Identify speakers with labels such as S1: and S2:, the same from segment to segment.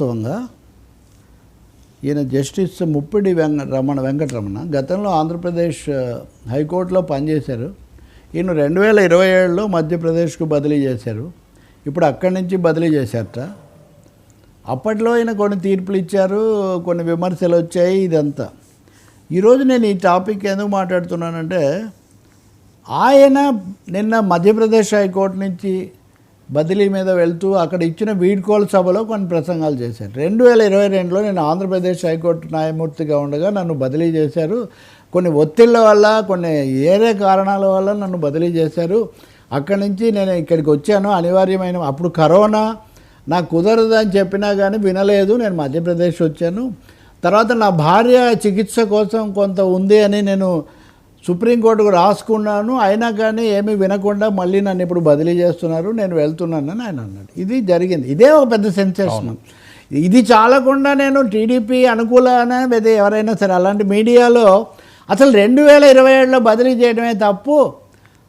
S1: వాస్తవంగా ఈయన జస్టిస్ ముప్పిడి వెంక రమణ వెంకటరమణ గతంలో ఆంధ్రప్రదేశ్ హైకోర్టులో పనిచేశారు. ఈయన రెండు వేల ఇరవై ఏడులో మధ్యప్రదేశ్కు బదిలీ చేశారు. ఇప్పుడు అక్కడి నుంచి బదిలీ చేశారట. అప్పట్లో ఆయన కొన్ని తీర్పులు ఇచ్చారు కొన్ని విమర్శలు వచ్చాయి ఇదంతా. ఈరోజు నేను ఈ టాపిక్ ఎందుకు మాట్లాడుతున్నానంటే ఆయన నిన్న మధ్యప్రదేశ్ హైకోర్టు నుంచి బదిలీ మీద వెళ్తూ అక్కడ ఇచ్చిన వీడ్కోలు సభలో కొన్ని ప్రసంగాలు చేశారు. రెండు వేల ఇరవై రెండులో నేను ఆంధ్రప్రదేశ్ హైకోర్టు న్యాయమూర్తిగా ఉండగా నన్ను బదిలీ చేశారు. కొన్ని ఒత్తిళ్ళ వల్ల కొన్ని ఏరే కారణాల వల్ల నన్ను బదిలీ చేశారు. అక్కడి నుంచి నేను ఇక్కడికి వచ్చాను. అనివార్యమైన అప్పుడు కరోనా నాకు కుదరదు అని చెప్పినా కానీ వినలేదు. నేను మధ్యప్రదేశ్ వచ్చాను. తర్వాత నా భార్య చికిత్స కోసం కొంత ఉంది అని నేను సుప్రీంకోర్టుకు రాసుకున్నాను. అయినా కానీ ఏమీ వినకుండా మళ్ళీ నన్ను ఇప్పుడు బదిలీ చేస్తున్నారు. నేను వెళ్తున్నానని ఆయన అన్నాడు. ఇది జరిగింది. ఇదే ఒక పెద్ద సెన్సేషన్. ఇది చాలకుండా నేను టీడీపీ అనుకూలనే లేదా ఎవరైనా సరే అలాంటి మీడియాలో అసలు రెండు వేల ఇరవై ఏడులో బదిలీ చేయడమే తప్పు.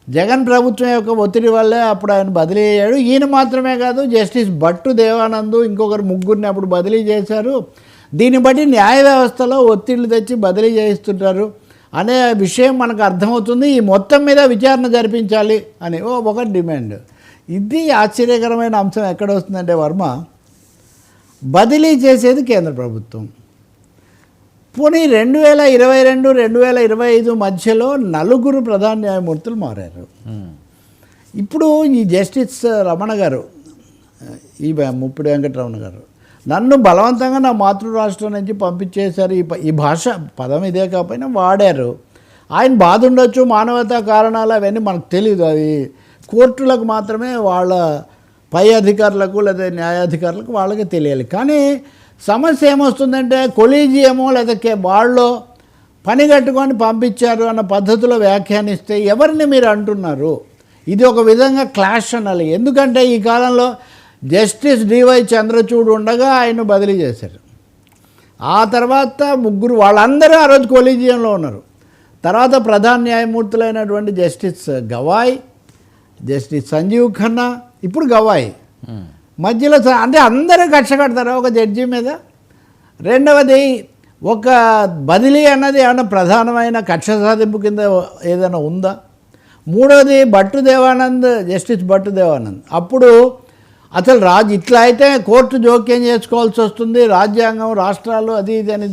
S1: జగన్ ప్రభుత్వం యొక్క ఒత్తిడి వల్లే అప్పుడు ఆయన బదిలీ అయ్యాడు. ఈయన మాత్రమే కాదు జస్టిస్ భట్టు దేవానంద్ ఇంకొకరు ముగ్గురిని అప్పుడు బదిలీ చేశారు. దీన్ని బట్టి న్యాయ వ్యవస్థలో ఒత్తిళ్ళు తెచ్చి బదిలీ చేయిస్తుంటారు. అనే విషయం మనకు అర్థమవుతుంది ఈ మొత్తం మీద విచారణ జరిపించాలి అని ఓ ఒక డిమాండ్. ఇది ఆశ్చర్యకరమైన అంశం ఎక్కడ వస్తుందంటే వర్మ బదిలీ చేసేది కేంద్ర ప్రభుత్వం. పోనీ రెండు వేల ఇరవై రెండు రెండు వేల ఇరవై ఐదు మధ్యలో నలుగురు ప్రధాన న్యాయమూర్తులు మారారు. ఇప్పుడు ఈ జస్టిస్ రమణ గారు ఈ ముప్పిడి వెంకటరమణ గారు నన్ను బలవంతంగా నా మాతృరాష్ట్రం నుంచి పంపించేశారు. ఈ ప- ఈ భాష పదం ఇదే కాకపోయినా వాడారు. ఆయన బాధ ఉండొచ్చు మానవతా కారణాలు అవన్నీ మనకు తెలియదు అది కోర్టులకు మాత్రమే వాళ్ళ పై అధికారులకు లేదా న్యాయాధికారులకు వాళ్ళకి తెలియాలి. కానీ సమస్య ఏమొస్తుందంటే కొలీజియమో లేదా కే- వాళ్ళు పని కట్టుకొని పంపించారు అన్న పద్ధతిలో వ్యాఖ్యానిస్తే ఎవరిని మీరు అంటున్నారు? ఇది ఒక విధంగా క్లాష్ అనాలి. ఎందుకంటే ఈ కాలంలో జస్టిస్ డివై చంద్రచూడ్ ఉండగా ఆయన బదిలీ చేశారు. ఆ తర్వాత ముగ్గురు వాళ్ళందరూ ఆ రోజు కొలీజియంలో ఉన్నారు. తర్వాత ప్రధాన న్యాయమూర్తులైనటువంటి జస్టిస్ గవాయ్ జస్టిస్ సంజీవ్ ఖన్నా ఇప్పుడు గవాయ్. మధ్యలో అంటే అందరూ కక్ష కడతారు ఒక జడ్జి మీద? రెండవది ఒక బదిలీ అన్నది ఏమైనా ప్రధానమైన కక్ష సాధింపు కింద ఏదైనా ఉందా? మూడవది భట్టు దేవానంద్ జస్టిస్ భట్టు దేవానంద్. అప్పుడు అసలు రాజ్ ఇట్లా అయితే కోర్టు జోక్యం చేసుకోవాల్సి వస్తుంది. రాజ్యాంగం రాష్ట్రాలు అది ఇది అని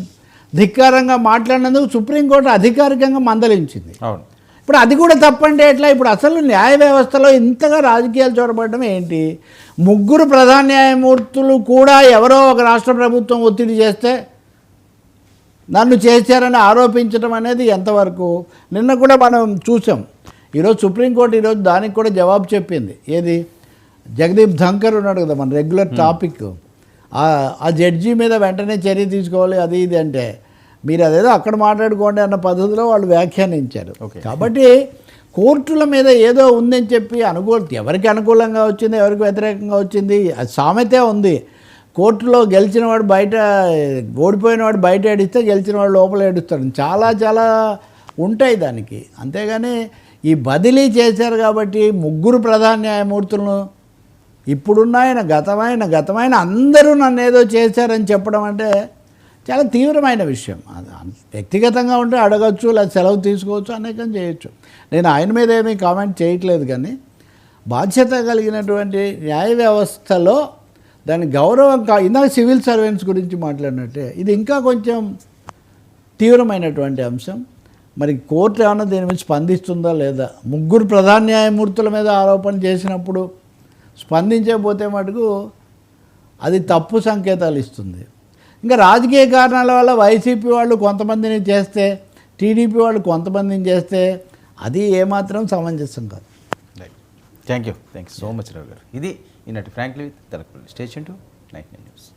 S1: ధిక్కారంగా మాట్లాడినందుకు సుప్రీంకోర్టు అధికారికంగా మందలించింది.
S2: అవును.
S1: ఇప్పుడు అది కూడా తప్పంటే ఎట్లా? ఇప్పుడు అసలు న్యాయ వ్యవస్థలో ఇంతగా రాజకీయాలు చూడబడడం ఏంటి? ముగ్గురు ప్రధాన న్యాయమూర్తులు కూడా ఎవరో ఒక రాష్ట్ర ప్రభుత్వం ఒత్తిడి చేస్తే నన్ను చేశారని ఆరోపించడం అనేది ఎంతవరకు? నిన్న కూడా మనం చూసాం. ఈరోజు సుప్రీంకోర్టు ఈరోజు దానికి కూడా జవాబు చెప్పింది. ఏది? జగదీప్ ధంకర్ ఉన్నాడు కదా మన రెగ్యులర్ టాపిక్ ఆ- ఆ జడ్జి మీద వెంటనే చర్య తీసుకోవాలి అది ఇది అంటే. మీరు అదేదో అక్కడ మాట్లాడుకోండి అన్న పద్ధతిలో వాళ్ళు వ్యాఖ్యానించారు. కాబట్టి కోర్టుల మీద ఏదో ఉందని చెప్పి అనుకూల ఎవరికి అనుకూలంగా వచ్చింది ఎవరికి వ్యతిరేకంగా వచ్చింది అది సామెతే ఉంది. కోర్టులో గెలిచిన వాడు బయట ఓడిపోయిన వాడు బయట ఏడిస్తే గెలిచిన వాడు లోపల ఏడుస్తాడు. చాలా చాలా ఉంటాయి దానికి. అంతేగాని ఈ బదిలీ చేశారు కాబట్టి ముగ్గురు ప్రధాన న్యాయమూర్తులను ఇప్పుడున్న ఆయన గతమైన గతమైన అందరూ నన్ను ఏదో చేశారని చెప్పడం అంటే చాలా తీవ్రమైన విషయం. అది వ్యక్తిగతంగా ఉంటే అడగచ్చు లేదా సెలవు తీసుకోవచ్చు అనేకం చేయొచ్చు. నేను ఆయన మీద ఏమీ కామెంట్ చేయట్లేదు కానీ బాధ్యత కలిగినటువంటి న్యాయ వ్యవస్థలో దాని గౌరవం కా ఇందాక సివిల్ సర్వెంట్స్ గురించి మాట్లాడినట్టే ఇది ఇంకా కొంచెం తీవ్రమైనటువంటి అంశం. మరి కోర్టు ఏమైనా దీని మీద స్పందిస్తుందా లేదా? ముగ్గురు ప్రధాన న్యాయమూర్తుల మీద ఆరోపణ చేసినప్పుడు స్పందించకపోతే మటుకు అది తప్పు సంకేతాలు ఇస్తుంది. ఇంకా రాజకీయ కారణాల వల్ల వైసీపీ వాళ్ళు కొంతమందిని చేస్తే టీడీపీ వాళ్ళు కొంతమందిని చేస్తే అది ఏమాత్రం సమంజసం కాదు.
S2: Thank you thank you so much Rao garu. ఇది ఈనాటి frankly with Telapalli station tonight news